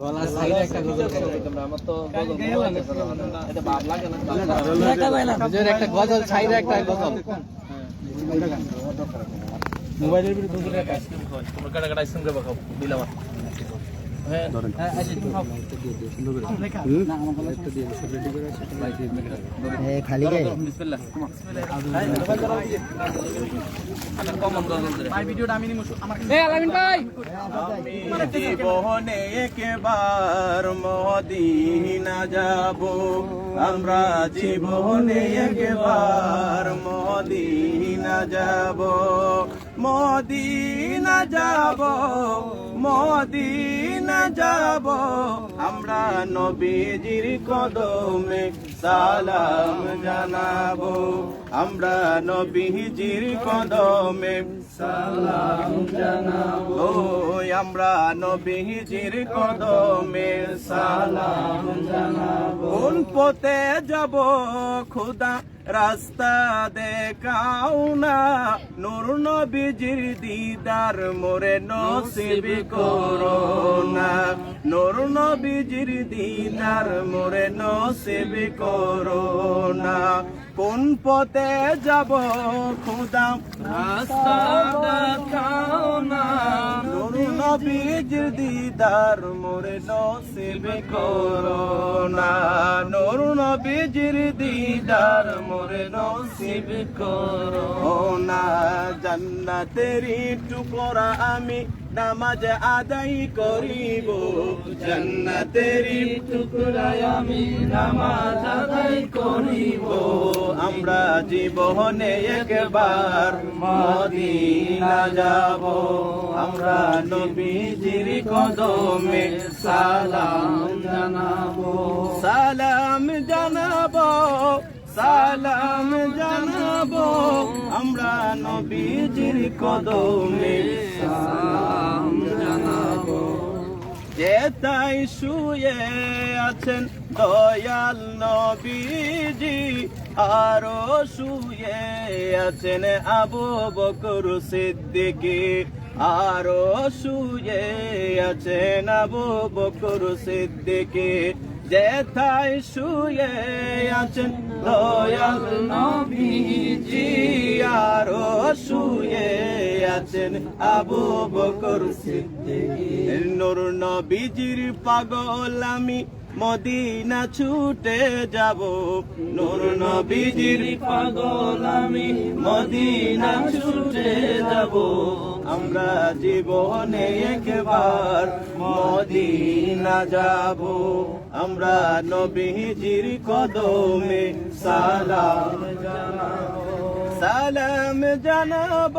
একটা গজল আমার তো গজল হইতেছে না। এটা ভাব লাগে না হুজুর একটা গজল সাইডে একটা গজল। মোবাইলের বিরুদ্ধে তোমরা কাটা কাটা আইসক্রিম খাব? দিলাম। হ্যাঁ জীবনে একবার মদিনা যাব আমরা জীবনে একবার মদিনা যাব মদিনা যাব মদিনা যাব। আমরা নবীজির কদমে সালাম জানাব। আমরা নবীজির কদমে। সালাম জানাব। আমরা নবীজির কদমে। সালাম জানাব। কোন পথে যাব খুদা? রাস্তা দেখাও না। নূর নবীজির দিদার মোরে নসিব করো না। নূর নবীজির দিদার মোরে নসিব করো না। কোন পথে যাব খুদা? রাস্তা দেখাও না। নূর নবীজির দিদার মোরে নসিব করো না। নূর নবীজির দিদার মোরে নসিব করো না। জান্নাতেরি টুকরা আমি নামাজ আদায় করিব। জান্নাতেরি টুকরায় আমি নামাজ আদায় করিব। আমরা জীবনে একবার মদিনা যাব। আমরা নবীজির কদমে সালাম জানাব। সালাম জানাব সালাম জানাব। আমরা নবীজির কদমে সালাম যেতাই শুয়ে আছেন দয়াল নবীজি, আরও শুয়ে আছেন আবু বকর সিদ্দিকী, আরও শুয়ে আছেন আবু বকর সিদ্দিকী। যেথায় শুয়ে আছেন দয়াল নবীজি আরও শুয়ে আছেন আবু বকর সিদ্দিক। নূর নবীজির পাগল আমি মদিনা ছুটে যাব। নূর নবীজির পাগল আমি মদিনা ছুটে যাব। আমরা জীবনে একবার মদিনা যাব। আমরা নবীজির কদমে সালাম জানাব। সালাম জানাব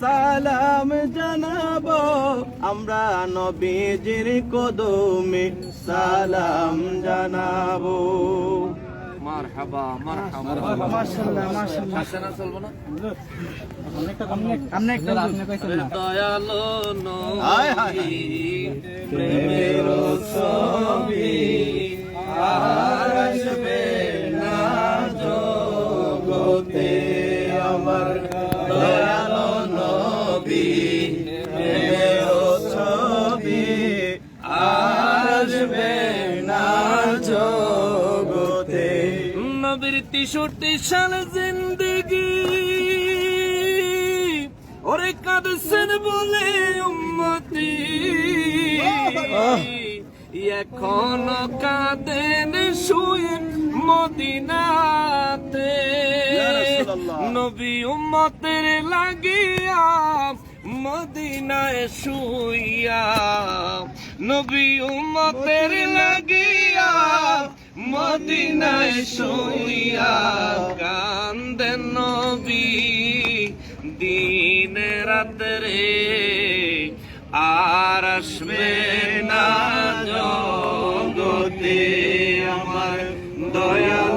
সালাম জানাব। আমরা নবীজির কদমে সালাম জানাব। মারহাবা মারহাবা। মাশাআল্লাহ মাশাআল্লাহ। হাসানা চলবো না? আপনি একটা আপনি কইছেন না। দয়ালো। নবী প্রেমের ছবি আর আসবে না জগতে আমার। দয়ালো নবী তেষট্টি সাল জিন্দগি। ওরে কাঁদছেন বলে উম্মতি। এখন কাঁদেন শুয়ে মদিনাতে। নবী উম্মতের লাগিয়া মদিনায় শুইয়া। নবী উম্মতের লাগিয়া মদিনায় শুইয়া কান্দে নবী দিন রাত্রে আর আসবে না জগতে আমার দয়ালো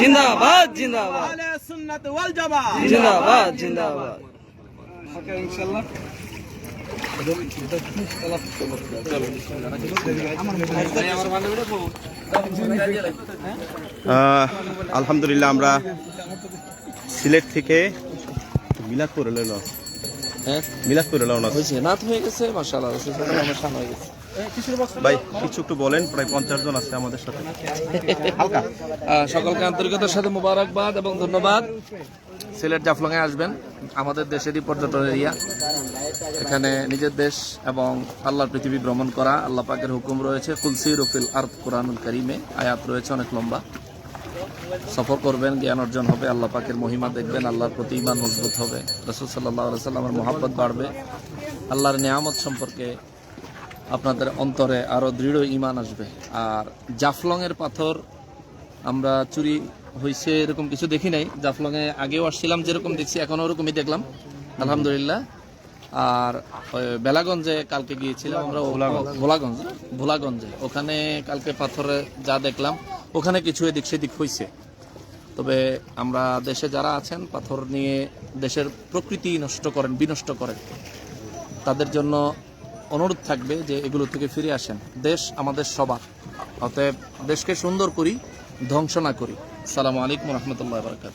জিন্দাবাদ জিন্দাবাদ. আহলে সুন্নাত ওয়াল জামাত জিন্দাবাদ. জিন্দাবাদ ওকে আলহামদুলিল্লাহ আমরা সিলেট থেকে মিলাদপুর এলো হ্যাঁ? মিলাদপুর হয়েছে হয়ে গেছে মাশাআল্লাহ রাসূলুল্লাহ আমার সামনে হয়ে গেছে ভাই কিছু একটু বলেন প্রায় পঞ্চাশ জন আছে আমাদের সাথে। হালকা। সকলকে আন্তরিকতার সাথে মোবারকবাদ এবং ধন্যবাদ। সিলেট জাফলংয়ে আসবেন আমাদের দেশেরই পর্যটন এরিয়া। এখানে নিজের দেশ এবং আল্লাহর পৃথিবী ভ্রমণ করা আল্লাহ পাকের হুকুম রয়েছে কুলসি রফিল আর্থ কোরআনুল করিমে। আয়াত রয়েছে অনেক লম্বা। সফর করবেন জ্ঞান অর্জন হবে আল্লাহ পাকের মহিমা দেখবেন আল্লাহর প্রতি ইমান মজবুত হবে। রসুল সাল্লাহ সাল্লামের মহাব্বত বাড়বে। আল্লাহর নিয়ামত সম্পর্কে আপনাদের অন্তরে আরও দৃঢ় ইমান আসবে। আর জাফলংয়ের পাথর আমরা চুরি হয়েছে এরকম কিছু দেখি নাই। জাফলংয়ে আগেও আসছিলাম যেরকম দেখছি এখনও ওরকমই দেখলাম। আলহামদুলিল্লাহ। আর বেলাগঞ্জে কালকে গিয়েছিলাম আমরা ভোলাগঞ্জ। ভোলাগঞ্জে ওখানে কালকে পাথরে যা দেখলাম ওখানে কিছু এদিক সেদিক হয়েছে তবে আমরা দেশে যারা আছেন, পাথর নিয়ে দেশের প্রকৃতি নষ্ট করেন, বিনষ্ট করেন, তাদের জন্য অনুরোধ থাকবে যে এগুলো থেকে ফিরে আসেন। দেশ আমাদের সবার। অতএব দেশকে সুন্দর করি, ধ্বংস না করি। সালামু আলাইকুম রহমতুল্লাহ বারকাত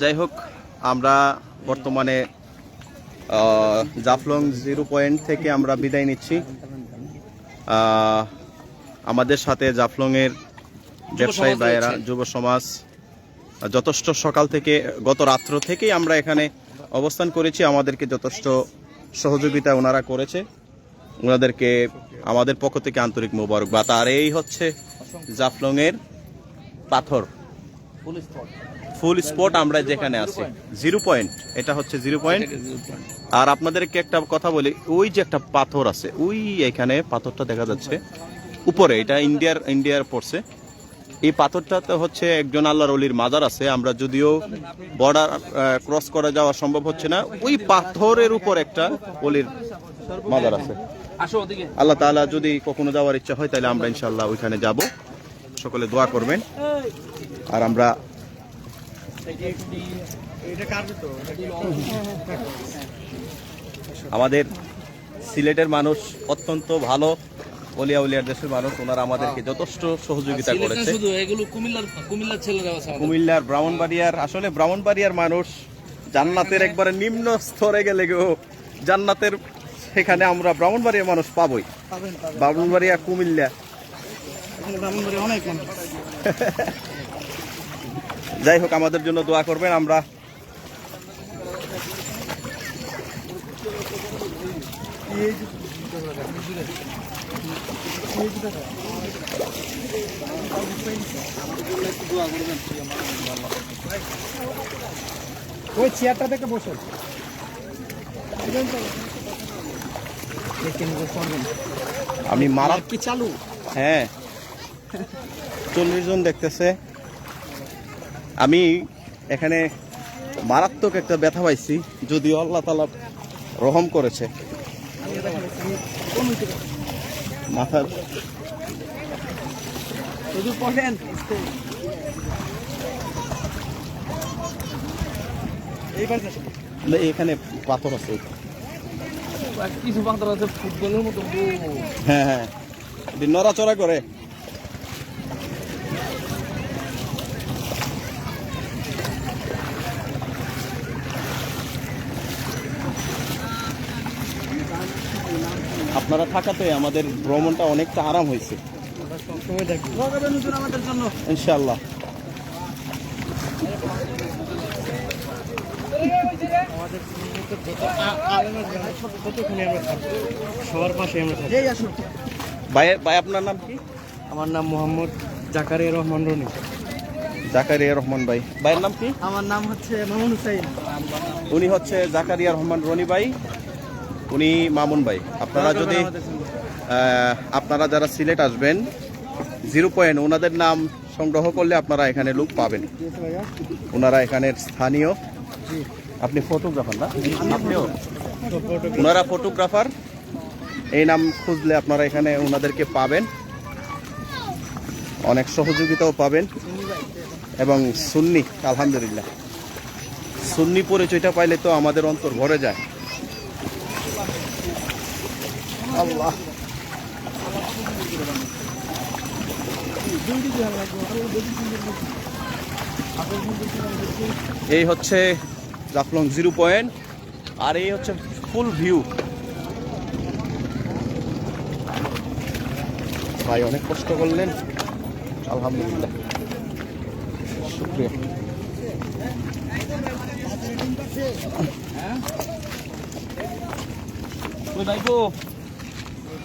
যাই হোক, আমরা বর্তমানে জাফলং জিরো পয়েন্ট থেকে আমরা বিদায় নিচ্ছি। আমাদের সাথে জাফলংয়ের ব্যবসায়ী ভাইয়েরা যুব সমাজ যথেষ্ট সকাল থেকে গত রাত্র থেকেই আমরা এখানে অবস্থান করেছি। আমাদেরকে যথেষ্ট সহযোগিতা ওনারা করেছে। ওনাদেরকে আমাদের পক্ষ থেকে আন্তরিক মোবারকবাদ। আর এই হচ্ছে জাফলংয়ের পাথর। ফুল স্পট আমরা যেখানে আছি। Zero point. এটা হচ্ছে জিরো পয়েন্ট। আর আপনাদেরকে একটা কথা বলি ওই যে একটা পাথর আছে ওই এখানে পাথরটা দেখা যাচ্ছে। উপরে এটা ইন্ডিয়ার ইন্ডিয়ার পড়ছে। এই পাথরটাতে হচ্ছে একজন আল্লাহর অলির মাজার আছে আমরা যদিও বর্ডার ক্রস করে যাওয়া সম্ভব হচ্ছে না ওই পাথরের উপর একটা অলির মাজার আছে। আল্লাহ তাআলা যদি কখনো যাওয়ার ইচ্ছা হয় তাহলে আমরা ইনশাল্লাহ ওইখানে যাব। সকলে দোয়া করবেন। আর আমরা আমাদের সিলেটের মানুষ অত্যন্ত ভালো। অলিয়া উলিয়ার দেশের মানুষ ওনারা আমাদেরকে যথেষ্ট সহযোগিতা করেছে। শুধু এগুলো কুমিল্লার কুমিল্লার ছেলেরা আছে কুমিল্লার ব্রাহ্মণবাড়িয়ার আসলে ব্রাহ্মণবাড়িয়ার মানুষ জান্নাতের একবারে নিম্ন স্তরে গেলে গো জান্নাতের সেখানে আমরা ব্রাহ্মণবাড়িয়ার মানুষ পাবই। ব্রাহ্মণবাড়িয়া কুমিল্লা। যাই হোক আমাদের জন্য দোয়া করবেন আমরা। ওই চেয়ারটা থেকে বসে। আমি মারা কি চালু? হ্যাঁ। চল্লিশ জন দেখতেছে। আমি এখানে মারাত্মক একটা ব্যথা পাইছি যদিও আল্লাহ তালা রহম করেছে। মাথার শুধু পড়েন এখানে পাথর আছে। কিছু পাথর আছে ফুটবলের মতো। হ্যাঁ হ্যাঁ। নড়াচড়া করে। আপনারা থাকাতে আমাদের ভ্রমণটা অনেকটা আরাম হয়েছে। ইনশাল্লাহ সবার পাশে আমরা ভাই আপনার নাম কি? আমার নাম মোহাম্মদ জাকারিয়া রহমান রনি। জাকারিয়া রহমান ভাই। ভাইয়ের নাম কি? আমার নাম হচ্ছে মামুন হুসাইন। উনি হচ্ছে জাকারিয়া রহমান রনি ভাই। উনি মামুন ভাই। আপনারা যদি আপনারা যারা সিলেট আসবেন, জিরো পয়েন্ট, ওনাদের নাম সংগ্রহ করলে আপনারা এখানে লোক পাবেন। ওনারা এখানের স্থানীয়। আপনি ফটোগ্রাফার না? আপনিও? ওনারা ফটোগ্রাফার এই নাম খুঁজলে আপনারা এখানে ওনাদেরকে পাবেন। অনেক সহযোগিতাও পাবেন। এবং সুন্নি, আলহামদুলিল্লাহ। সুন্নি পরিচয়টা পাইলে তো আমাদের অন্তর ভরে যায়। আল্লাহ। এই হচ্ছে জাফলং জিরো পয়েন্ট, আর এই হচ্ছে ফুল ভিউ। ভাই, অনেক কষ্ট করলেন। আলহামদুলিল্লাহ। শুক্রিয়া।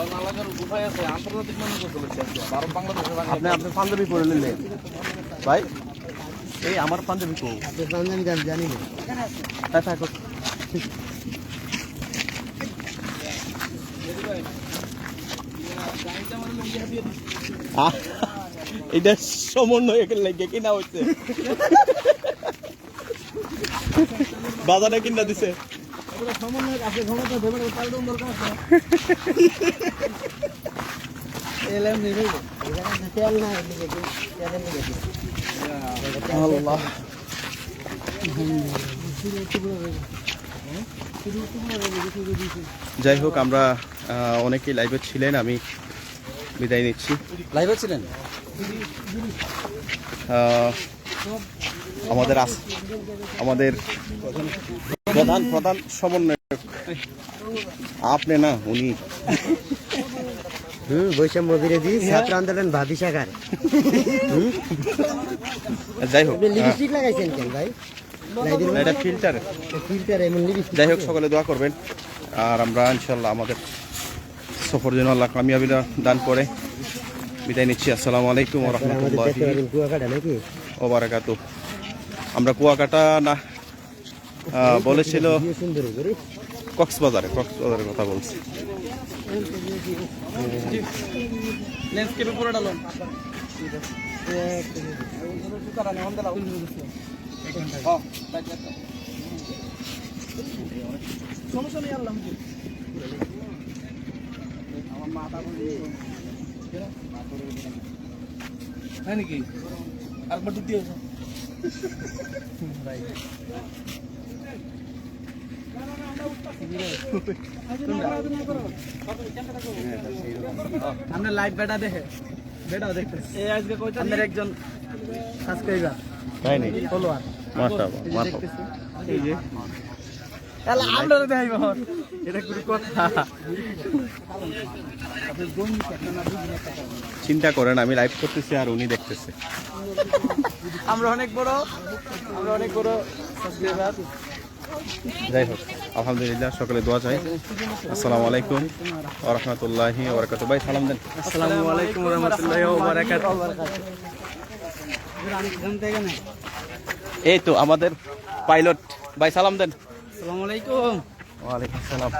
না লাগার উপায় আছে আন্তর্জাতিক মানুষ চলেছে ভারত বাংলাদেশে আপনি আপনার পাঞ্জাবি পরে নিলেন। ভাই এই আমার পাঞ্জাবি কো জানি না। হ্যাঁ আহ, এটা সমন্বয় লাগে কিনা হচ্ছে বাজারে কিনা দিছে। তেল না আল্লাহ। যাই হোক আমরা অনেকেই লাইভে ছিলেন আমি বিদায় নিচ্ছি। লাইভে ছিলেন? আমাদের আস- আমাদের প্রধান প্রধান সমন্বয়ক। আপনি না উনি। হুম বৈষম্য বিরোধী ছাত্র আন্দোলন ভাবি সাকার যাই হোক আহ, লিপস্টিক লাগাইছেন কেন ভাই? এটা ফিল্টার ফিল্টার এমন যাই হোক সকলে দোয়া করবেন। আর আমরা ইনশাল্লাহ আমাদের সফর জন্য আল্লাহ কামিয়াবি দান করে। বিদায় নিচ্ছি। আসসালামু আলাইকুম রহমতুল্লাহি ওবারাকাতু আমরা কুয়াকাটা না বলেছিল কক্সবাজারে কক্সবাজারের কথা বলছি। ল্যান্ডস্কেপে পুরো ডালন। হ্যাঁ নাকি আরেকবার ডুব দিয়ে আমরা লাইভ বেটা দেখে বেটাও দেখতে। এই আজকে কইতা আমাদের একজন সাবস্ক্রাইবার তাই নাকি? ফলোয়ার মাশাআল্লাহ মাশাআল্লাহ এই যে তাহলে আমরা দেখাইব। এটা কোনো কথা। চিন্তা করেন আমি লাইভ করতেছি আর উনি দেখতেছে। আমরা অনেক বড় আমরা অনেক বড় যাই হোক আলহামদুলিল্লাহ সকলে দোয়া চাই। আসসালামু আলাইকুম ওয়া রাহমাতুল্লাহি ওয়া বারাকাতুহু ভাই সালাম দেন। আসসালামু আলাইকুম ওয়া রাহমাতুল্লাহি ওয়া বারাকাতুহু এই তো আমাদের পাইলট ভাই সালাম দেন। আসসালামু আলাইকুম। ওয়া আলাইকুম সালাম